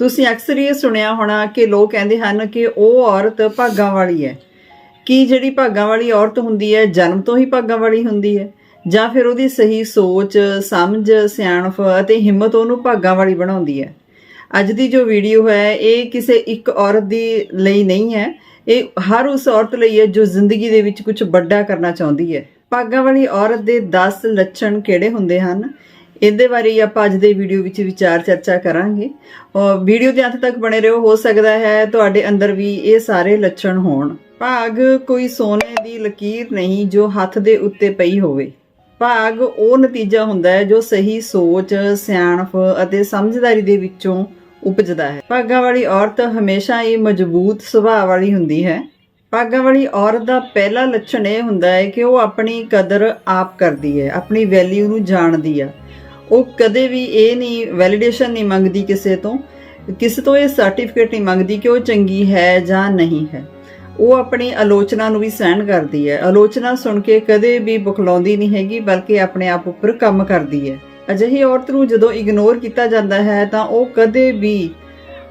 ਤੁਸੀਂ ਅਕਸਰ ਇਹ ਸੁਣਿਆ ਹੋਣਾ ਕਿ ਲੋਕ ਕਹਿੰਦੇ ਹਨ ਕਿ ਉਹ ਔਰਤ ਭਾਗਾਂ ਵਾਲੀ ਹੈ। ਕੀ ਜਿਹੜੀ ਭਾਗਾਂ ਵਾਲੀ ਔਰਤ ਹੁੰਦੀ ਹੈ, ਜਨਮ ਤੋਂ ਹੀ ਭਾਗਾਂ ਵਾਲੀ ਹੁੰਦੀ ਹੈ? ਜਾਂ ਫਿਰ ਉਹਦੀ ਸਹੀ ਸੋਚ, ਸਮਝ, ਸਿਆਣਪ ਅਤੇ ਹਿੰਮਤ ਉਹਨੂੰ ਭਾਗਾਂ ਵਾਲੀ ਬਣਾਉਂਦੀ ਹੈ? ਅੱਜ ਦੀ ਜੋ ਵੀਡੀਓ ਹੈ, ਇਹ ਕਿਸੇ ਇੱਕ ਔਰਤ ਦੀ ਲਈ ਨਹੀਂ ਹੈ। ਇਹ ਹਰ ਉਸ ਔਰਤ ਲਈ ਹੈ ਜੋ ਜ਼ਿੰਦਗੀ ਦੇ ਵਿੱਚ ਕੁਝ ਵੱਡਾ ਕਰਨਾ ਚਾਹੁੰਦੀ ਹੈ। ਭਾਗਾਂ ਵਾਲੀ ਔਰਤ ਦੇ 10 ਲੱਛਣ ਕਿਹੜੇ ਹੁੰਦੇ ਹਨ? ਇਹਦੇ ਬਾਰੇ ਆਪਾਂ ਅੱਜ ਦੇ ਵੀਡੀਓ ਵਿੱਚ ਵਿਚਾਰ ਚਰਚਾ ਕਰਾਂਗੇ। ਔਰ ਵੀਡੀਓ ਦੇ ਅੰਤ ਤੱਕ ਬਣੇ ਰਹੋ, ਹੋ ਸਕਦਾ ਹੈ ਤੁਹਾਡੇ ਅੰਦਰ ਵੀ ਇਹ ਸਾਰੇ ਲੱਛਣ ਹੋਣ। ਭਾਗ ਕੋਈ ਸੋਨੇ ਦੀ ਲਕੀਰ ਨਹੀਂ ਜੋ ਹੱਥ ਦੇ ਉੱਤੇ ਪਈ ਹੋਵੇ। ਭਾਗ ਉਹ ਨਤੀਜਾ ਹੁੰਦਾ ਹੈ ਜੋ ਸਹੀ ਸੋਚ, ਸਿਆਣਪ ਅਤੇ ਸਮਝਦਾਰੀ ਦੇ ਵਿੱਚੋਂ ਉਪਜਦਾ ਹੈ। ਭਾਗਾਂ ਵਾਲੀ ਔਰਤ ਹਮੇਸ਼ਾ ਹੀ ਮਜ਼ਬੂਤ ਸੁਭਾਅ ਵਾਲੀ ਹੁੰਦੀ ਹੈ। ਭਾਗਾਂ ਵਾਲੀ ਔਰਤ ਦਾ ਪਹਿਲਾ ਲੱਛਣ ਇਹ ਹੁੰਦਾ ਹੈ ਕਿ ਉਹ ਆਪਣੀ ਕਦਰ ਆਪ ਕਰਦੀ ਹੈ, ਆਪਣੀ ਵੈਲਿਊ ਨੂੰ ਜਾਣਦੀ ਹੈ ਉਹ ਕਦੇ ਵੀ ਇਹ ਨਹੀਂ ਵੈਲੀਡੇਸ਼ਨ ਨਹੀਂ ਮੰਗਦੀ ਕਿਸੇ ਤੋਂ ਕਿਸੇ ਤੋਂ ਇਹ ਸਰਟੀਫਿਕੇਟ ਨਹੀਂ ਮੰਗਦੀ ਕਿ ਉਹ ਚੰਗੀ ਹੈ ਜਾਂ ਨਹੀਂ ਹੈ। ਉਹ ਆਪਣੀ ਆਲੋਚਨਾ ਨੂੰ ਵੀ ਸਹਿਣ ਕਰਦੀ ਹੈ। ਆਲੋਚਨਾ ਸੁਣ ਕੇ ਕਦੇ ਵੀ ਬੁਖਲਾਉਂਦੀ ਨਹੀਂ ਹੈਗੀ, ਬਲਕਿ ਆਪਣੇ ਆਪ ਉੱਪਰ ਕੰਮ ਕਰਦੀ ਹੈ। ਅਜਿਹੀ ਔਰਤ ਨੂੰ ਜਦੋਂ ਇਗਨੋਰ ਕੀਤਾ ਜਾਂਦਾ ਹੈ, ਤਾਂ ਉਹ ਕਦੇ ਵੀ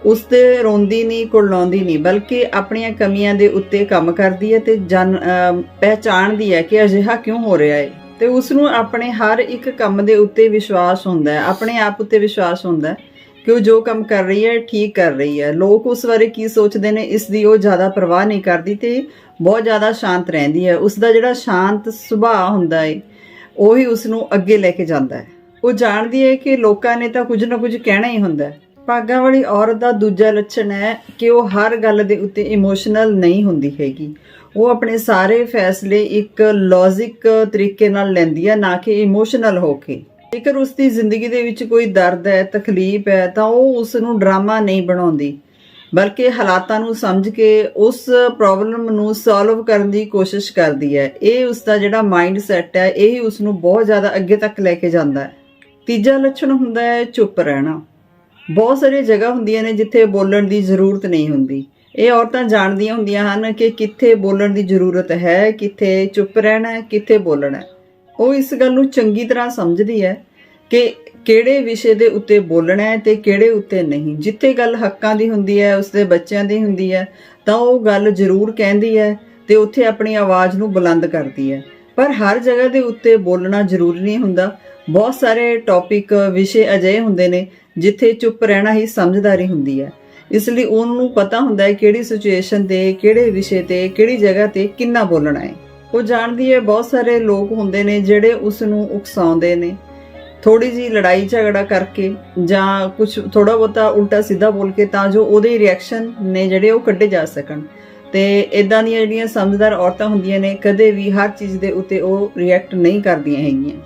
ਉਸ ਤੇ ਰੋਂਦੀ ਨਹੀਂ, ਕੁਰਲਾਉਂਦੀ ਨਹੀਂ, ਬਲਕਿ ਆਪਣੀਆਂ ਕਮੀਆਂ ਦੇ ਉੱਤੇ ਕੰਮ ਕਰਦੀ ਹੈ ਤੇ ਜਨ ਪਹਿਚਾਣਦੀ ਹੈ ਕਿ ਅਜਿਹਾ ਕਿਉਂ ਹੋ ਰਿਹਾ ਹੈ। ਤੇ ਉਸ ਨੂੰ ਆਪਣੇ ਹਰ ਇੱਕ ਕੰਮ ਦੇ ਉੱਤੇ ਵਿਸ਼ਵਾਸ ਹੁੰਦਾ ਹੈ। ਆਪਣੇ ਆਪ ਉੱਤੇ ਵਿਸ਼ਵਾਸ ਹੁੰਦਾ ਹੈ ਕਿ ਉਹ ਜੋ ਕੰਮ ਕਰ ਰਹੀ ਹੈ, ਠੀਕ ਕਰ ਰਹੀ ਹੈ। ਲੋਕ ਉਸ ਬਾਰੇ ਕੀ ਸੋਚਦੇ ਨੇ, ਇਸ ਦੀ ਉਹ ਜ਼ਿਆਦਾ ਪਰਵਾਹ ਨਹੀਂ ਕਰਦੀ ਤੇ ਬਹੁਤ ਜ਼ਿਆਦਾ ਸ਼ਾਂਤ ਰਹਿੰਦੀ ਹੈ। ਉਸ ਦਾ ਜਿਹੜਾ ਸ਼ਾਂਤ ਸੁਭਾਅ ਹੁੰਦਾ ਹੈ, ਉਹੀ ਉਸ ਨੂੰ ਅੱਗੇ ਲੈ ਕੇ ਜਾਂਦਾ ਹੈ। ਉਹ ਜਾਣਦੀ ਹੈ ਕਿ ਲੋਕਾਂ ਨੇ ਤਾਂ ਕੁਝ ਨਾ ਕੁਝ ਕਹਿਣਾ ਹੀ ਹੁੰਦਾ ਹੈ। ਭਾਗਾਂ ਵਾਲੀ ਔਰਤ ਦਾ ਦੂਜਾ ਲੱਛਣ ਹੈ ਕਿ ਉਹ ਹਰ ਗੱਲ ਦੇ ਉੱਤੇ ਇਮੋਸ਼ਨਲ ਨਹੀਂ ਹੁੰਦੀ ਹੈਗੀ। ਉਹ ਆਪਣੇ ਸਾਰੇ ਫੈਸਲੇ ਇੱਕ ਲੌਜੀਕ ਤਰੀਕੇ ਨਾਲ ਲੈਂਦੀ ਹੈ ਨਾ ਕਿ ਇਮੋਸ਼ਨਲ ਹੋ ਕੇ। ਜੇਕਰ ਉਸ ਦੀ ਜ਼ਿੰਦਗੀ ਦੇ ਵਿੱਚ ਕੋਈ ਦਰਦ ਹੈ, ਤਕਲੀਫ ਹੈ, ਤਾਂ ਉਹ ਉਸ ਨੂੰ ਡਰਾਮਾ ਨਹੀਂ ਬਣਾਉਂਦੀ, ਬਲਕਿ ਹਾਲਾਤਾਂ ਨੂੰ ਸਮਝ ਕੇ ਉਸ ਪ੍ਰੋਬਲਮ ਨੂੰ ਸੋਲਵ ਕਰਨ ਦੀ ਕੋਸ਼ਿਸ਼ ਕਰਦੀ ਹੈ। ਇਹ ਉਸ ਦਾ ਜਿਹੜਾ ਮਾਈਂਡ ਸੈਟ ਹੈ, ਇਹ ਉਸ ਨੂੰ ਬਹੁਤ ਜ਼ਿਆਦਾ ਅੱਗੇ ਤੱਕ ਲੈ ਕੇ ਜਾਂਦਾ ਹੈ। ਤੀਜਾ ਲੱਛਣ ਹੁੰਦਾ ਹੈ ਚੁੱਪ ਰਹਿਣਾ। ਬਹੁਤ ਸਾਰੀਆਂ ਜਗ੍ਹਾ ਹੁੰਦੀਆਂ ਨੇ ਜਿੱਥੇ ਬੋਲਣ ਦੀ ਜ਼ਰੂਰਤ ਨਹੀਂ ਹੁੰਦੀ। ਇਹ ਔਰਤਾਂ ਜਾਣਦੀਆਂ ਹੁੰਦੀਆਂ ਹਨ ਕਿ ਕਿੱਥੇ ਬੋਲਣ ਦੀ ਜ਼ਰੂਰਤ ਹੈ, ਕਿੱਥੇ ਚੁੱਪ ਰਹਿਣਾ ਹੈ, ਕਿੱਥੇ ਬੋਲਣਾ ਹੈ। ਉਹ ਇਸ ਗੱਲ ਨੂੰ ਚੰਗੀ ਤਰ੍ਹਾਂ ਸਮਝਦੀ ਹੈ ਕਿ ਕਿਹੜੇ ਵਿਸ਼ੇ ਦੇ ਉੱਤੇ ਬੋਲਣਾ ਹੈ ਤੇ ਕਿਹੜੇ ਉੱਤੇ ਨਹੀਂ। ਜਿੱਥੇ ਗੱਲ ਹੱਕਾਂ ਦੀ ਹੁੰਦੀ ਹੈ, ਉਸਦੇ ਬੱਚਿਆਂ ਦੀ ਹੁੰਦੀ ਹੈ, ਤਾਂ ਉਹ ਗੱਲ ਜ਼ਰੂਰ ਕਹਿੰਦੀ ਹੈ ਤੇ ਉੱਥੇ ਆਪਣੀ ਆਵਾਜ਼ ਨੂੰ ਬੁਲੰਦ ਕਰਦੀ ਹੈ। ਪਰ ਹਰ ਜਗ੍ਹਾ ਦੇ ਉੱਤੇ ਬੋਲਣਾ ਜ਼ਰੂਰੀ ਨਹੀਂ ਹੁੰਦਾ। ਬਹੁਤ ਸਾਰੇ ਟੌਪਿਕ ਵਿਸ਼ੇ ਅਜਿਹੇ ਹੁੰਦੇ ਨੇ ਜਿੱਥੇ ਚੁੱਪ ਰਹਿਣਾ ਹੀ ਸਮਝਦਾਰੀ ਹੁੰਦੀ ਹੈ। ਇਸ ਲਈ ਉਹਨੂੰ ਪਤਾ ਹੁੰਦਾ ਹੈ ਕਿਹੜੀ ਸਿਚੁਏਸ਼ਨ ਤੇ, ਕਿਹੜੇ ਵਿਸ਼ੇ ਤੇ, ਕਿਹੜੀ ਜਗ੍ਹਾ ਤੇ ਕਿੰਨਾ ਬੋਲਣਾ ਹੈ। ਉਹ ਜਾਣਦੀ ਹੈ, ਬਹੁਤ ਸਾਰੇ ਲੋਕ ਹੁੰਦੇ ਨੇ ਜਿਹੜੇ ਉਸ ਨੂੰ ਉਕਸਾਉਂਦੇ ਨੇ। ਥੋੜੀ ਜੀ ਲੜਾਈ ਝਗੜਾ ਕਰਕੇ ਜਾਂ ਕੁਝ ਥੋੜਾ ਬਹੁਤਾ ਉਲਟਾ ਸਿੱਧਾ ਬੋਲ ਕੇ ਤਾਂ ਜੋ ਉਹਦੇ ਰਿਐਕਸ਼ਨ ਨੇ ਜਿਹੜੇ ਉਹ ਕੱਢੇ ਜਾ ਸਕਣ। ਤੇ ਇਦਾਂ ਦੀਆਂ ਜਿਹੜੀਆਂ ਸਮਝਦਾਰ ਔਰਤਾਂ ਹੁੰਦੀਆਂ ਨੇ, ਕਦੇ ਵੀ ਹਰ ਚੀਜ਼ ਦੇ ਉੱਤੇ ਉਹ ਰਿਐਕਟ ਨਹੀਂ ਕਰਦੀਆਂ ਹੈਗੀਆਂ।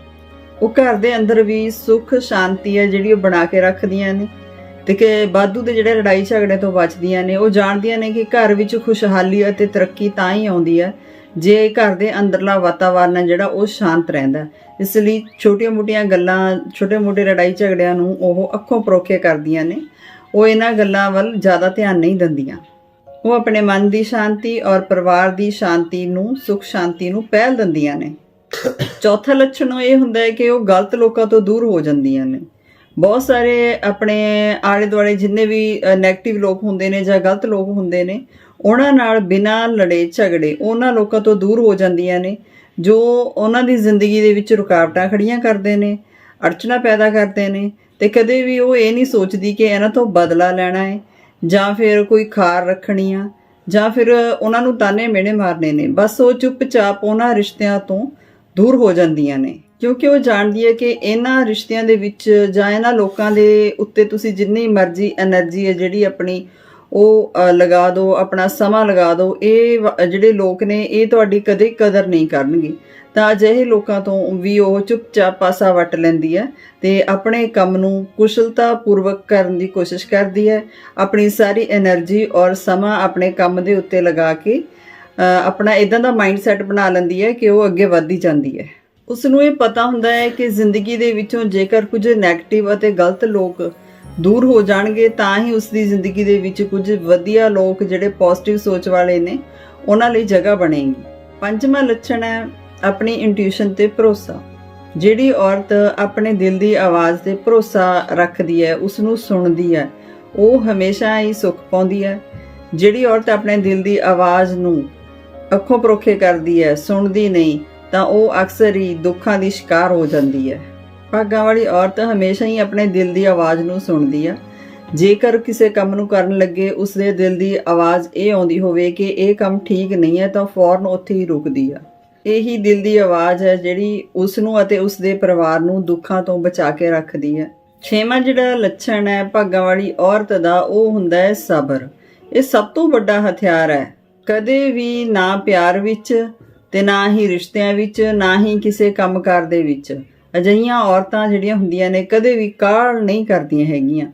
ਉਹ ਘਰ ਦੇ ਅੰਦਰ ਵੀ ਸੁੱਖ ਸ਼ਾਂਤੀ ਹੈ ਜਿਹੜੀ ਉਹ ਬਣਾ ਕੇ ਰੱਖਦੀਆਂ ਨੇ। ਤੇ ਕਿ ਬਾਦੂ ਦੇ ਜਿਹੜੇ ਲੜਾਈ ਝਗੜੇ ਤੋਂ ਬਚਦੀਆਂ ਨੇ, ਉਹ ਜਾਣਦੀਆਂ ਨੇ ਕਿ ਘਰ ਵਿੱਚ ਖੁਸ਼ਹਾਲੀ ਅਤੇ ਤਰੱਕੀ ਤਾਂ ਹੀ ਆਉਂਦੀ ਹੈ ਜੇ ਘਰ ਦੇ ਅੰਦਰਲਾ ਵਾਤਾਵਰਨ ਹੈ ਜਿਹੜਾ, ਉਹ ਸ਼ਾਂਤ ਰਹਿੰਦਾ ਇਸ ਲਈ ਛੋਟੀਆਂ-ਮੋਟੀਆਂ ਗੱਲਾਂ ਛੋਟੇ-ਮੋਟੇ ਲੜਾਈ ਝਗੜਿਆਂ ਨੂੰ ਉਹ ਅੱਖੋਂ ਪਰੋਖੇ ਕਰਦੀਆਂ ਨੇ। ਉਹ ਇਹਨਾਂ ਗੱਲਾਂ ਵੱਲ ਜ਼ਿਆਦਾ ਧਿਆਨ ਨਹੀਂ ਦਿੰਦੀਆਂ। ਉਹ ਆਪਣੇ ਮਨ ਦੀ ਸ਼ਾਂਤੀ ਔਰ ਪਰਿਵਾਰ ਦੀ ਸ਼ਾਂਤੀ ਨੂੰ, ਸੁਖ ਸ਼ਾਂਤੀ ਨੂੰ ਪਹਿਲ ਦਿੰਦੀਆਂ ਨੇ। ਚੌਥਾ ਲੱਛਣ ਇਹ ਹੁੰਦਾ ਹੈ ਕਿ ਉਹ ਗਲਤ ਲੋਕਾਂ ਤੋਂ ਦੂਰ ਹੋ ਜਾਂਦੀਆਂ ਨੇ। ਬਹੁਤ ਸਾਰੇ ਆਪਣੇ ਆਲੇ ਦੁਆਲੇ ਜਿੰਨੇ ਵੀ 네ਗੇਟਿਵ ਲੋਕ ਹੁੰਦੇ ਨੇ ਜਾਂ ਗਲਤ ਲੋਕ ਹੁੰਦੇ ਨੇ, ਉਹਨਾਂ ਨਾਲ ਬਿਨਾਂ ਲੜੇ ਝਗੜੇ, ਉਹਨਾਂ ਲੋਕਾਂ ਤੋਂ ਦੂਰ ਹੋ ਜਾਂਦੀਆਂ ਨੇ, ਜੋ ਉਹਨਾਂ ਦੀ ਜ਼ਿੰਦਗੀ ਦੇ ਵਿੱਚ ਰੁਕਾਵਟਾਂ ਖੜੀਆਂ ਕਰਦੇ ਨੇ ਅੜਚਨਾ ਪੈਦਾ ਕਰਦੇ ਨੇ ਤੇ ਕਦੇ ਵੀ ਉਹ ਇਹ ਨਹੀਂ ਸੋਚਦੀ ਕਿ ਇਹਨਾਂ ਤੋਂ ਬਦਲਾ ਲੈਣਾ ਹੈ ਜਾਂ ਫਿਰ ਕੋਈ ਖਾਰ ਰੱਖਣੀ ਆ ਜਾਂ ਫਿਰ ਉਹਨਾਂ ਨੂੰ ਤਾਨੇ ਮੇਣੇ ਮਾਰਨੇ ਨੇ। ਬਸ ਉਹ ਚੁੱਪਚਾਪ ਉਹਨਾਂ ਰਿਸ਼ਤਿਆਂ ਤੋਂ ਦੂਰ ਹੋ ਜਾਂਦੀਆਂ ਨੇ। ਕਿਉਂਕਿ ਉਹ ਜਾਣਦੀ ਹੈ ਕਿ ਇਹਨਾਂ ਰਿਸ਼ਤਿਆਂ ਦੇ ਵਿੱਚ ਜਾਂ ਇਹਨਾਂ ਲੋਕਾਂ ਦੇ ਉੱਤੇ ਤੁਸੀਂ ਜਿੰਨੀ ਮਰਜ਼ੀ એનર્ਜੀ ਹੈ ਜਿਹੜੀ ਆਪਣੀ ਉਹ ਲਗਾ ਦਿਓ, ਆਪਣਾ ਸਮਾਂ ਲਗਾ ਦਿਓ, ਇਹ ਜਿਹੜੇ ਲੋਕ ਨੇ ਇਹ ਤੁਹਾਡੀ ਕਦੇ ਕਦਰ ਨਹੀਂ ਕਰਨਗੇ। ਤਾਂ ਅਜਿਹੇ ਲੋਕਾਂ ਤੋਂ ਵੀ ਉਹ ਚੁੱਪਚਾਪ ਪਾਸਾ ਵਟ ਲੈਂਦੀ ਹੈ ਤੇ ਆਪਣੇ ਕੰਮ ਨੂੰ ਕੁਸ਼ਲਤਾ ਪੂਰਵਕ ਕਰਨ ਦੀ ਕੋਸ਼ਿਸ਼ ਕਰਦੀ ਹੈ। ਆਪਣੀ ਸਾਰੀ એનર્ਜੀ ਔਰ ਸਮਾਂ ਆਪਣੇ ਕੰਮ ਦੇ ਉੱਤੇ ਲਗਾ ਕੇ ਆਪਣਾ ਇਦਾਂ ਦਾ ਮਾਈਂਡ ਸੈਟ ਬਣਾ ਲੈਂਦੀ ਹੈ ਕਿ ਉਹ ਅੱਗੇ ਵਧਦੀ ਜਾਂਦੀ ਹੈ। ਉਸ ਨੂੰ ਇਹ ਪਤਾ ਹੁੰਦਾ ਹੈ ਕਿ ਜ਼ਿੰਦਗੀ ਦੇ ਵਿੱਚੋਂ ਜੇਕਰ ਕੁਝ 네ਗੇਟਿਵ ਅਤੇ ਗਲਤ ਲੋਕ ਦੂਰ ਹੋ ਜਾਣਗੇ, ਤਾਂ ਹੀ ਉਸ ਦੀ ਜ਼ਿੰਦਗੀ ਦੇ ਵਿੱਚ ਕੁਝ ਵਧੀਆ ਲੋਕ ਜਿਹੜੇ ਪੋਜ਼ਿਟਿਵ ਸੋਚ ਵਾਲੇ ਨੇ, ਉਹਨਾਂ ਲਈ ਜਗ੍ਹਾ ਬਣੇਗੀ। ਪੰਜਵਾਂ ਲੱਛਣ ਹੈ ਆਪਣੀ ਇੰਟੂਇਸ਼ਨ ਤੇ ਭਰੋਸਾ। ਜਿਹੜੀ ਔਰਤ ਆਪਣੇ ਦਿਲ ਦੀ ਆਵਾਜ਼ ਤੇ ਭਰੋਸਾ ਰੱਖਦੀ ਹੈ ਉਸ ਨੂੰ ਸੁਣਦੀ ਹੈ। ਉਹ ਹਮੇਸ਼ਾ ਹੀ ਸੁੱਖ ਪਾਉਂਦੀ ਹੈ। ਜਿਹੜੀ ਔਰਤ ਆਪਣੇ ਦਿਲ ਦੀ ਆਵਾਜ਼ ਨੂੰ ਅੱਖੋਂ ਪਰੋਖੇ ਕਰਦੀ ਹੈ, ਸੁਣਦੀ ਨਹੀਂ ਤਾਂ ਉਹ ਅਕਸਰ ਹੀ ਦੁੱਖਾਂ ਦੀ ਸ਼ਿਕਾਰ ਹੋ ਜਾਂਦੀ ਹੈ। ਭਾਗਾਂ ਵਾਲੀ ਔਰਤ ਹਮੇਸ਼ਾ ਹੀ ਆਪਣੇ ਦਿਲ ਦੀ ਆਵਾਜ਼ ਨੂੰ ਸੁਣਦੀ ਆ। ਜੇਕਰ ਕਿਸੇ ਕੰਮ ਨੂੰ ਕਰਨ ਲੱਗੇ ਉਸਦੇ ਦਿਲ ਦੀ ਆਵਾਜ਼ ਇਹ ਆਉਂਦੀ ਹੋਵੇ ਕਿ ਇਹ ਕੰਮ ਠੀਕ ਨਹੀਂ ਹੈ ਤਾਂ ਫੌਰਨ ਉੱਥੇ ਹੀ ਰੁਕਦੀ ਆ। ਇਹੀ ਦਿਲ ਦੀ ਆਵਾਜ਼ ਹੈ ਜਿਹੜੀ ਉਸ ਨੂੰ ਅਤੇ ਉਸਦੇ ਪਰਿਵਾਰ ਨੂੰ ਦੁੱਖਾਂ ਤੋਂ ਬਚਾ ਕੇ ਰੱਖਦੀ ਹੈ। ਛੇਵਾਂ ਜਿਹੜਾ ਲੱਛਣ ਹੈ ਭਾਗਾਂ ਵਾਲੀ ਔਰਤ ਦਾ ਉਹ ਹੁੰਦਾ ਹੈ ਸਬਰ। ਇਹ ਸਭ ਤੋਂ ਵੱਡਾ ਹਥਿਆਰ ਹੈ। ਕਦੇ ਵੀ ਨਾ ਪਿਆਰ ਵਿੱਚ ਤੇ ਨਾ ਹੀ ਰਿਸ਼ਤਿਆਂ ਵਿੱਚ, ਨਾ ਹੀ ਕਿਸੇ ਕੰਮਕਾਰ ਦੇ ਵਿੱਚ। ਅਜਿਹੀਆਂ ਔਰਤਾਂ ਜਿਹੜੀਆਂ ਹੁੰਦੀਆਂ ਨੇ, ਕਦੇ ਵੀ ਕਾਹਲ ਨਹੀਂ ਕਰਦੀਆਂ ਹੈਗੀਆਂ।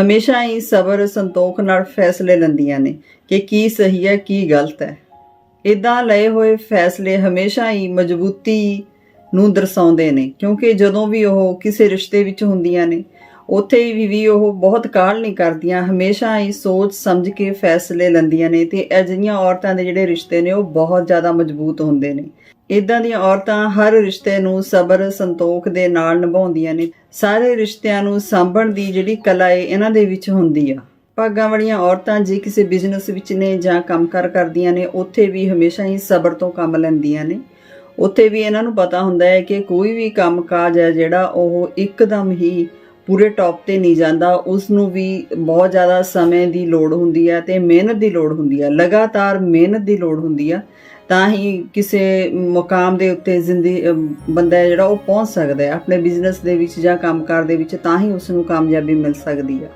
ਹਮੇਸ਼ਾ ਹੀ ਸਬਰ, ਸੰਤੋਖ ਨਾਲ ਫੈਸਲੇ ਲੈਂਦੀਆਂ ਨੇ ਕਿ ਕੀ ਸਹੀ ਹੈ, ਕੀ ਗਲਤ ਹੈ। ਇਦਾਂ ਲਏ ਹੋਏ ਫੈਸਲੇ ਹਮੇਸ਼ਾ ਹੀ ਮਜ਼ਬੂਤੀ ਨੂੰ ਦਰਸਾਉਂਦੇ ਨੇ, ਕਿਉਂਕਿ ਜਦੋਂ ਵੀ ਉਹ ਕਿਸੇ ਰਿਸ਼ਤੇ ਵਿੱਚ ਹੁੰਦੀਆਂ ਨੇ ਉੱਥੇ ਵੀ ਵੀ ਉਹ ਬਹੁਤ ਕਾਹਲ ਨਹੀਂ ਕਰਦੀਆਂ, ਹਮੇਸ਼ਾ ਹੀ ਸੋਚ ਸਮਝ ਕੇ ਫੈਸਲੇ ਲੈਂਦੀਆਂ ਨੇ ਤੇ ਅਜਿਹੀਆਂ ਔਰਤਾਂ ਦੇ ਜਿਹੜੇ ਰਿਸ਼ਤੇ ਨੇ, ਉਹ ਬਹੁਤ ਜ਼ਿਆਦਾ ਮਜ਼ਬੂਤ ਹੁੰਦੇ ਨੇ। ਇਦਾਂ ਦੀਆਂ ਔਰਤਾਂ ਹਰ ਰਿਸ਼ਤੇ ਨੂੰ ਸਬਰ, ਸੰਤੋਖ ਦੇ ਨਾਲ ਨਿਭਾਉਂਦੀਆਂ ਨੇ। ਸਾਰੇ ਰਿਸ਼ਤਿਆਂ ਨੂੰ ਸਾਂਭਣ ਦੀ ਜਿਹੜੀ ਕਲਾ ਏ, ਇਹਨਾਂ ਦੇ ਵਿੱਚ ਹੁੰਦੀ ਆ। ਭਾਗਾਂ ਵਾਲੀਆਂ ਔਰਤਾਂ ਜੇ ਕਿਸੇ ਬਿਜ਼ਨਸ ਵਿੱਚ ਨੇ ਜਾਂ ਕੰਮਕਾਰ ਕਰਦੀਆਂ ਨੇ, ਉੱਥੇ ਵੀ ਹਮੇਸ਼ਾ ਹੀ ਸਬਰ ਤੋਂ ਕੰਮ ਲੈਂਦੀਆਂ ਨੇ। ਉੱਥੇ ਵੀ ਇਹਨਾਂ ਨੂੰ ਪਤਾ ਹੁੰਦਾ ਹੈ ਕਿ ਕੋਈ ਵੀ ਕੰਮਕਾਜ ਹੈ ਜਿਹੜਾ ਉਹ ਇੱਕਦਮ ਹੀ ਪੂਰੇ ਟੌਪ ਤੇ ਨਹੀਂ ਜਾਂਦਾ ਉਸ ਨੂੰ ਵੀ ਬਹੁਤ ਜ਼ਿਆਦਾ ਸਮੇਂ ਦੀ ਲੋੜ ਹੁੰਦੀ ਹੈ ਤੇ ਮਿਹਨਤ ਦੀ ਲੋੜ ਹੁੰਦੀ ਹੈ, ਲਗਾਤਾਰ ਮਿਹਨਤ ਦੀ ਲੋੜ ਹੁੰਦੀ ਆ ਤਾਂ ਹੀ ਕਿਸੇ ਮੁਕਾਮ ਦੇ ਉੱਤੇ ਜ਼ਿੰਦਗੀ ਬੰਦਾ ਜਿਹੜਾ ਉਹ ਪਹੁੰਚ ਸਕਦਾ ਹੈ, ਆਪਣੇ ਬਿਜ਼ਨਸ ਦੇ ਵਿੱਚ ਜਾਂ ਕੰਮਕਾਰ ਦੇ ਵਿੱਚ, ਤਾਂ ਹੀ ਉਸ ਨੂੰ ਕਾਮਯਾਬੀ ਮਿਲ ਸਕਦੀ ਹੈ।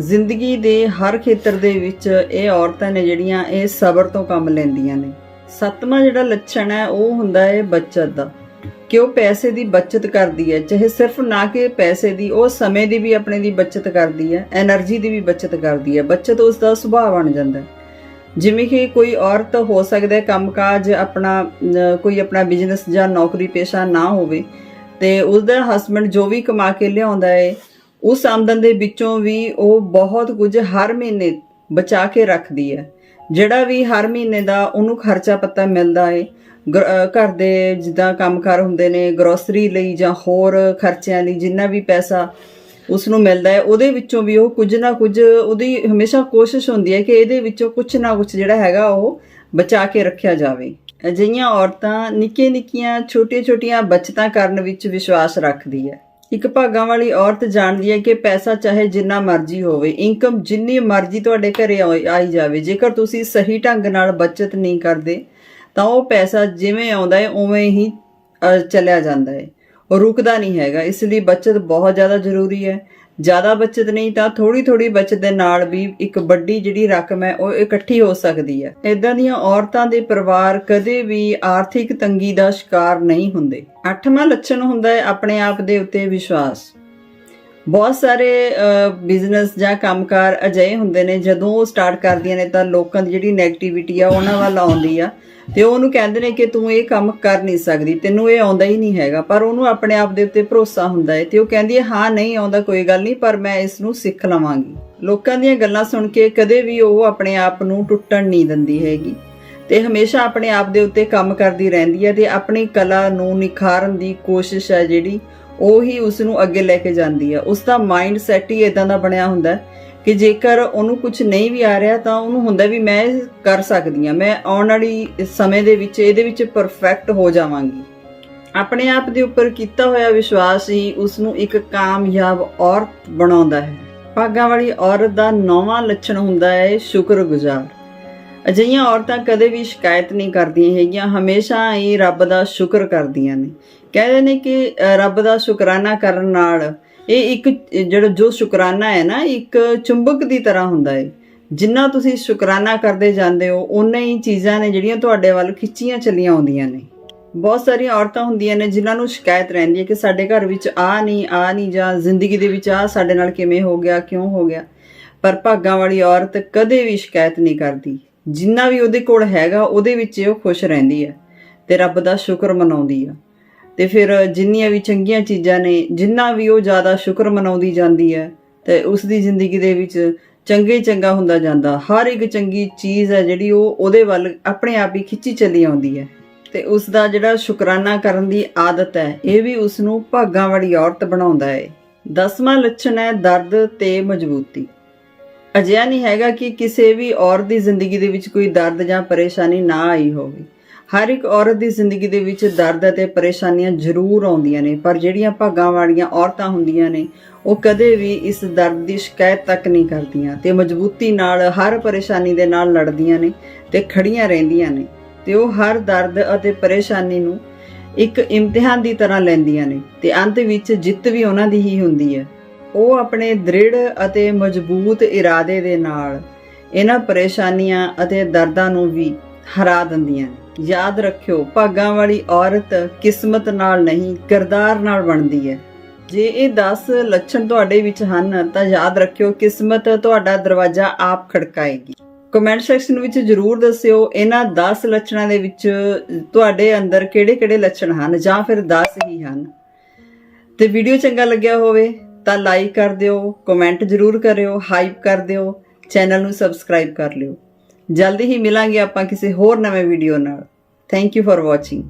ਜ਼ਿੰਦਗੀ ਦੇ ਹਰ ਖੇਤਰ ਦੇ ਵਿੱਚ ਇਹ ਔਰਤਾਂ ਨੇ ਜਿਹੜੀਆਂ ਇਹ ਸਬਰ ਤੋਂ ਕੰਮ ਲੈਂਦੀਆਂ ਨੇ। ਸੱਤਵਾਂ ਜਿਹੜਾ ਲੱਛਣ ਹੈ, ਉਹ ਹੁੰਦਾ ਹੈ ਬੱਚਤ ਦਾ। ਕਿ ਉਹ ਪੈਸੇ ਦੀ ਬਚਤ ਕਰਦੀ ਹੈ, ਚਾਹੇ ਸਿਰਫ ਨਾ ਕਿ ਪੈਸੇ ਦੀ, ਉਹ ਸਮੇਂ ਦੀ ਵੀ ਆਪਣੇ ਦੀ ਬਚਤ ਕਰਦੀ ਹੈ એનર્ਜੀ ਦੀ ਵੀ ਬਚਤ ਕਰਦੀ ਹੈ, ਬਚਤ ਉਸ ਦਾ ਸੁਭਾਅ ਬਣ ਜਾਂਦਾ ਜਿਵੇਂ ਕਿ ਕੋਈ ਔਰਤ ਹੋ ਸਕਦਾ ਹੈ, ਕੰਮਕਾਜ ਆਪਣਾ ਕੋਈ ਆਪਣਾ ਬਿਜ਼ਨਸ ਜਾਂ ਨੌਕਰੀ ਪੇਸ਼ਾ ਨਾ ਹੋਵੇ, ਤੇ ਉਸ ਦਾ ਹਸਬੰਡ ਜੋ ਵੀ ਕਮਾ ਕੇ ਲਿਆਉਂਦਾ ਹੈ, ਉਸ ਆਮਦਨ ਦੇ ਵਿੱਚੋਂ ਵੀ ਉਹ ਬਹੁਤ ਕੁਝ ਹਰ ਮਹੀਨੇ ਬਚਾ ਕੇ ਰੱਖਦੀ ਹੈ। ਜਿਹੜਾ ਵੀ ਹਰ ਮਹੀਨੇ ਦਾ ਉਹਨੂੰ ਖਰਚਾ ਪੱਤਾ ਮਿਲਦਾ ਹੈ ਘਰ ਦੇ ਜਿੱਦਾਂ ਕੰਮਕਾਰ ਹੁੰਦੇ ਨੇ ਗਰੋਸਰੀ ਲਈ ਜਾਂ ਹੋਰ ਖਰਚਿਆਂ ਲਈ ਜਿੰਨਾ ਵੀ ਪੈਸਾ ਉਸ ਨੂੰ ਮਿਲਦਾ ਹੈ, ਉਹਦੇ ਵਿੱਚੋਂ ਵੀ ਉਹ ਕੁਝ ਨਾ ਕੁਝ ਉਹਦੀ ਹਮੇਸ਼ਾ ਕੋਸ਼ਿਸ਼ ਹੁੰਦੀ ਹੈ ਕਿ ਇਹਦੇ ਵਿੱਚੋਂ ਕੁਝ ਨਾ ਕੁਝ ਜਿਹੜਾ ਹੈਗਾ ਉਹ ਬਚਾ ਕੇ ਰੱਖਿਆ ਜਾਵੇ। ਅਜਿਹੀਆਂ ਔਰਤਾਂ ਨਿੱਕੇ ਨਿੱਕੀਆਂ ਛੋਟੀਆਂ ਛੋਟੀਆਂ ਬਚਤਾਂ ਕਰਨ ਵਿੱਚ ਵਿਸ਼ਵਾਸ ਰੱਖਦੀ ਹੈ। ਇੱਕ ਭਾਗਾਂ ਵਾਲੀ ਔਰਤ ਜਾਣਦੀ ਹੈ ਕਿ ਪੈਸਾ ਚਾਹੇ ਜਿੰਨਾ ਮਰਜ਼ੀ ਹੋਵੇ ਇਨਕਮ ਜਿੰਨੀ ਮਰਜ਼ੀ ਤੁਹਾਡੇ ਘਰੇ ਆਈ ਆਈ ਜਾਵੇ, ਜੇਕਰ ਤੁਸੀਂ ਸਹੀ ਢੰਗ ਨਾਲ ਬਚਤ ਨਹੀਂ ਕਰਦੇ ਤਾਂ ਉਹ ਪੈਸਾ ਜਿਵੇਂ ਆਉਂਦਾ ਹੈ ਉਵੇਂ ਹੀ ਅ, ਜਾਂਦਾ ਹੈ। ਉਹ ਰੁਕਦਾ ਨਹੀਂ ਹੈਗਾ ਇਸ ਲਈ ਬਚਤ ਬਹੁਤ ਜ਼ਿਆਦਾ ਜ਼ਰੂਰੀ ਹੈ। ਜ਼ਿਆਦਾ ਬਚਤ ਨਹੀਂ ਤਾਂ ਥੋੜੀ ਥੋੜੀ ਬਚਤ ਦੇ ਨਾਲ ਵੀ ਇੱਕ ਵੱਡੀ ਜਿਹੜੀ ਰਕਮ ਹੈ ਉਹ ਇਕੱਠੀ ਹੋ ਸਕਦੀ ਹੈ। ਇਦਾਂ ਦੀਆਂ ਔਰਤਾਂ ਦੇ ਪਰਿਵਾਰ ਕਦੇ ਵੀ ਆਰਥਿਕ ਤੰਗੀ ਦਾ ਸ਼ਿਕਾਰ ਨਹੀਂ ਹੁੰਦੇ। ਅੱਠਵਾਂ ਲੱਛਣ ਹੁੰਦਾ ਹੈ ਆਪਣੇ ਆਪ ਦੇ ਉੱਤੇ ਵਿਸ਼ਵਾਸ। ਬਹੁਤ ਸਾਰੇ ਬਿਜ਼ਨਸ ਜਾਂ ਕੰਮਕਾਰ ਅਜਿਹੇ ਹੁੰਦੇ ਨੇ, ਜਦੋਂ ਉਹ ਸਟਾਰਟ ਕਰਦੀਆਂ ਨੇ ਤਾਂ ਲੋਕਾਂ ਦੀ ਜਿਹੜੀ 네ਗੇਟਿਵਿਟੀ ਆ, ਉਹਨਾਂ ਵੱਲ ਆਉਂਦੀ ਆ। ਤੇ ਉਹਨੂੰ ਕਹਿੰਦੇ ਨੇ ਕਿ ਤੂੰ ਇਹ ਕੰਮ ਕਰ ਨਹੀਂ ਸਕਦੀ, ਤੈਨੂੰ ਇਹ ਆਉਂਦਾ ਹੀ ਨਹੀਂ ਹੈਗਾ। ਪਰ ਉਹਨੂੰ ਆਪਣੇ ਆਪ ਦੇ ਉੱਤੇ ਭਰੋਸਾ ਹੁੰਦਾ ਹੈ ਤੇ ਉਹ ਕਹਿੰਦੀ ਹੈ ਹਾਂ, ਨਹੀਂ, ਆਉਂਦਾ ਕੋਈ ਗੱਲ ਨਹੀਂ, ਪਰ ਮੈਂ ਇਸ ਨੂੰ ਸਿੱਖ ਲਵਾਂਗੀ। ਲੋਕਾਂ ਦੀਆਂ ਗੱਲਾਂ ਸੁਣ ਕੇ ਕਦੇ ਵੀ ਉਹ ਆਪਣੇ ਆਪ ਨੂੰ ਟੁੱਟਣ ਨਹੀਂ ਦਿੰਦੀ ਹੈਗੀ। ਤੇ ਹਮੇਸ਼ਾ ਆਪਣੇ ਆਪ ਦੇ ਉੱਤੇ ਕੰਮ ਕਰਦੀ ਰਹਿੰਦੀ ਹੈ ਤੇ ਆਪਣੀ ਕਲਾ ਨੂੰ ਨਿਖਾਰਨ ਦੀ ਕੋਸ਼ਿਸ਼ ਹੈ ਜਿਹੜੀ ਉਹ ਹੀ ਉਸ ਨੂੰ ਅੱਗੇ ਲੈ ਕੇ ਜਾਂਦੀ ਹੈ ਉਸ ਦਾ ਮਾਈਂਡ ਸੈਟ ਹੀ ਇਦਾਂ ਦਾ ਬਣਿਆ ਹੁੰਦਾ ਕਿ ਜੇਕਰ ਉਹਨੂੰ ਕੁਝ ਨਹੀਂ ਵੀ ਆ ਰਿਹਾ ਤਾਂ ਉਹਨੂੰ ਹੁੰਦਾ ਵੀ ਮੈਂ ਕਰ ਸਕਦੀ ਹਾਂ ਮੈਂ ਆਉਣ ਵਾਲੀ ਸਮੇਂ ਦੇ ਵਿੱਚ, ਇਹਦੇ ਵਿੱਚ ਪਰਫੈਕਟ ਹੋ ਜਾਵਾਂਗੀ। ਆਪਣੇ ਆਪ ਦੇ ਉੱਪਰ ਕੀਤਾ ਹੋਇਆ ਵਿਸ਼ਵਾਸ ਹੀ ਉਸ ਨੂੰ ਇੱਕ ਕਾਮਯਾਬ ਔਰਤ ਬਣਾਉਂਦਾ ਹੈ। ਭਾਗਾਂ ਵਾਲੀ ਔਰਤ ਦਾ ਨੌਵਾਂ ਲੱਛਣ ਹੁੰਦਾ ਹੈ ਸ਼ੁਕਰਗੁਜ਼ਾਰ। ਅਜਿਹੀਆਂ ਔਰਤਾਂ ਕਦੇ ਵੀ ਸ਼ਿਕਾਇਤ ਨਹੀਂ ਕਰਦੀਆਂ ਹੈਗੀਆਂ, ਹਮੇਸ਼ਾ ਹੀ ਰੱਬ ਦਾ ਸ਼ੁਕਰ ਕਰਦੀਆਂ ਨੇ। ਕਹਿੰਦੇ ਨੇ ਕਿ ਰੱਬ ਦਾ ਸ਼ੁਕਰਾਨਾ ਕਰਨ ਨਾਲ ਇਹ ਇੱਕ, ਜਿਹੜਾ ਜੋ ਸ਼ੁਕਰਾਨਾ ਹੈ ਨਾ, ਇੱਕ ਚੁੰਬਕ ਦੀ ਤਰ੍ਹਾਂ ਹੁੰਦਾ ਹੈ ਜਿੰਨਾ ਤੁਸੀਂ ਸ਼ੁਕਰਾਨਾ ਕਰਦੇ ਜਾਂਦੇ ਹੋ ਉਨੇ ਹੀ ਚੀਜ਼ਾਂ ਨੇ ਜਿਹੜੀਆਂ ਤੁਹਾਡੇ ਵੱਲ ਖਿੱਚੀਆਂ ਚੱਲੀਆਂ ਆਉਂਦੀਆਂ ਨੇ। ਬਹੁਤ ਸਾਰੀਆਂ ਔਰਤਾਂ ਹੁੰਦੀਆਂ ਨੇ ਜਿਨ੍ਹਾਂ ਨੂੰ ਸ਼ਿਕਾਇਤ ਰਹਿੰਦੀ ਹੈ ਕਿ ਸਾਡੇ ਘਰ ਵਿੱਚ ਆ ਨਹੀਂ ਆ ਨਹੀਂ ਜਾਂ ਜ਼ਿੰਦਗੀ ਦੇ ਵਿੱਚ ਆ ਸਾਡੇ ਨਾਲ ਕਿਵੇਂ ਹੋ ਗਿਆ, ਕਿਉਂ ਹੋ ਗਿਆ। ਪਰ ਭਾਗਾਂ ਵਾਲੀ ਔਰਤ ਕਦੇ ਵੀ ਸ਼ਿਕਾਇਤ ਨਹੀਂ ਕਰਦੀ। ਜਿੰਨਾ ਵੀ ਉਹਦੇ ਕੋਲ ਹੈਗਾ, ਉਹਦੇ ਵਿੱਚ ਉਹ ਖੁਸ਼ ਰਹਿੰਦੀ ਹੈ ਤੇ ਰੱਬ ਦਾ ਸ਼ੁਕਰ ਮਨਾਉਂਦੀ ਆ। ਤੇ ਫਿਰ ਜਿੰਨੀਆਂ ਵੀ ਚੰਗੀਆਂ ਚੀਜ਼ਾਂ ਨੇ, ਜਿੰਨਾ ਵੀ ਉਹ ਜ਼ਿਆਦਾ ਸ਼ੁਕਰ ਮਨਾਉਂਦੀ ਜਾਂਦੀ ਹੈ, ਤੇ ਉਸ ਦੀ ਜ਼ਿੰਦਗੀ ਦੇ ਵਿੱਚ ਚੰਗੇ ਚੰਗਾ ਹੁੰਦਾ ਜਾਂਦਾ। ਹਰ ਇੱਕ ਚੰਗੀ ਚੀਜ਼ ਹੈ ਜਿਹੜੀ ਉਹ ਉਹਦੇ ਵੱਲ ਆਪਣੇ ਆਪ ਹੀ ਖਿੱਚੀ ਚਲੀ ਆਉਂਦੀ ਹੈ। ਤੇ ਉਸ ਦਾ ਜਿਹੜਾ ਸ਼ੁਕਰਾਨਾ ਕਰਨ ਦੀ ਆਦਤ ਹੈ, ਇਹ ਵੀ ਉਸ ਨੂੰ ਭਾਗਾਂ ਵਾਲੀ ਔਰਤ ਬਣਾਉਂਦਾ ਹੈ। ਦਸਵਾਂ ਲੱਛਣ ਹੈ ਦਰਦ ਤੇ ਮਜ਼ਬੂਤੀ। ਅਜਿਹਾ ਨਹੀਂ ਹੈਗਾ ਕਿ ਕਿਸੇ ਵੀ ਔਰਤ ਦੀ ਜ਼ਿੰਦਗੀ ਦੇ ਵਿੱਚ ਕੋਈ ਦਰਦ ਜਾਂ ਪਰੇਸ਼ਾਨੀ ਨਾ ਆਈ ਹੋਵੇ। ਹਰ ਇੱਕ ਔਰਤ ਦੀ ਜ਼ਿੰਦਗੀ ਦੇ ਵਿੱਚ ਦਰਦ ਅਤੇ ਪਰੇਸ਼ਾਨੀਆਂ ਜ਼ਰੂਰ ਆਉਂਦੀਆਂ ਨੇ, ਪਰ ਜਿਹੜੀਆਂ ਭਾਗਾਂ ਵਾਲੀਆਂ ਔਰਤਾਂ ਹੁੰਦੀਆਂ ਨੇ, ਉਹ ਕਦੇ ਵੀ ਇਸ ਦਰਦ ਦੀ ਸ਼ਿਕਾਇਤ ਤੱਕ ਨਹੀਂ ਕਰਦੀਆਂ ਤੇ ਮਜ਼ਬੂਤੀ ਨਾਲ ਹਰ ਪਰੇਸ਼ਾਨੀ ਦੇ ਨਾਲ ਲੜਦੀਆਂ ਨੇ ਤੇ ਖੜੀਆਂ ਰਹਿੰਦੀਆਂ ਨੇ ਤੇ ਉਹ ਹਰ ਦਰਦ ਅਤੇ ਪਰੇਸ਼ਾਨੀ ਨੂੰ ਇੱਕ ਇਮਤਿਹਾਨ ਦੀ ਤਰ੍ਹਾਂ ਲੈਂਦੀਆਂ ਨੇ ਤੇ ਅੰਤ ਵਿੱਚ ਜਿੱਤ ਵੀ ਉਹਨਾਂ ਦੀ ਹੀ ਹੁੰਦੀ ਹੈ। ਉਹ ਆਪਣੇ ਦ੍ਰਿੜ ਅਤੇ ਮਜ਼ਬੂਤ ਇਰਾਦੇ ਦੇ ਨਾਲ ਇਹਨਾਂ ਪਰੇਸ਼ਾਨੀਆਂ ਅਤੇ ਦਰਦਾਂ ਨੂੰ ਵੀ ਹਰਾ ਦਿੰਦੀਆਂ ਨੇ। ਯਾਦ ਰੱਖਿਓ, ਭਾਗਾਂ ਵਾਲੀ ਔਰਤ ਕਿਸਮਤ ਨਾਲ ਨਹੀਂ, ਕਿਰਦਾਰ ਨਾਲ ਬਣਦੀ ਹੈ। ਜੇ ਇਹ 10 ਲੱਛਣ ਤੁਹਾਡੇ ਵਿੱਚ ਹਨ, ਤਾਂ ਯਾਦ ਰੱਖਿਓ, ਕਿਸਮਤ ਤੁਹਾਡਾ ਦਰਵਾਜ਼ਾ ਆਪ ਖੜਕਾਏਗੀ। ਕਮੈਂਟ ਸੈਕਸ਼ਨ ਵਿੱਚ ਜਰੂਰ ਦੱਸਿਓ, ਇਹਨਾਂ 10 ਲੱਛਣਾਂ ਦੇ ਵਿੱਚ ਤੁਹਾਡੇ ਅੰਦਰ ਕਿਹੜੇ-ਕਿਹੜੇ ਲੱਛਣ ਹਨ, ਜਾਂ ਫਿਰ 10 ਹੀ ਹਨ। ਤੇ ਵੀਡੀਓ ਚੰਗਾ ਲੱਗਿਆ ਹੋਵੇ, ਤਾਂ ਲਾਈਕ ਕਰ ਦਿਓ, ਕਮੈਂਟ ਜਰੂਰ ਕਰਿਓ, ਹਾਈਪ ਕਰ ਦਿਓ, ਚੈਨਲ ਨੂੰ ਸਬਸਕ੍ਰਾਈਬ ਕਰ ਲਿਓ। ਜਲਦੀ ਹੀ ਮਿਲਾਂਗੇ ਆਪਾਂ ਕਿਸੇ ਹੋਰ ਨਵੇਂ ਵੀਡੀਓ ਨਾਲ। Thank you for watching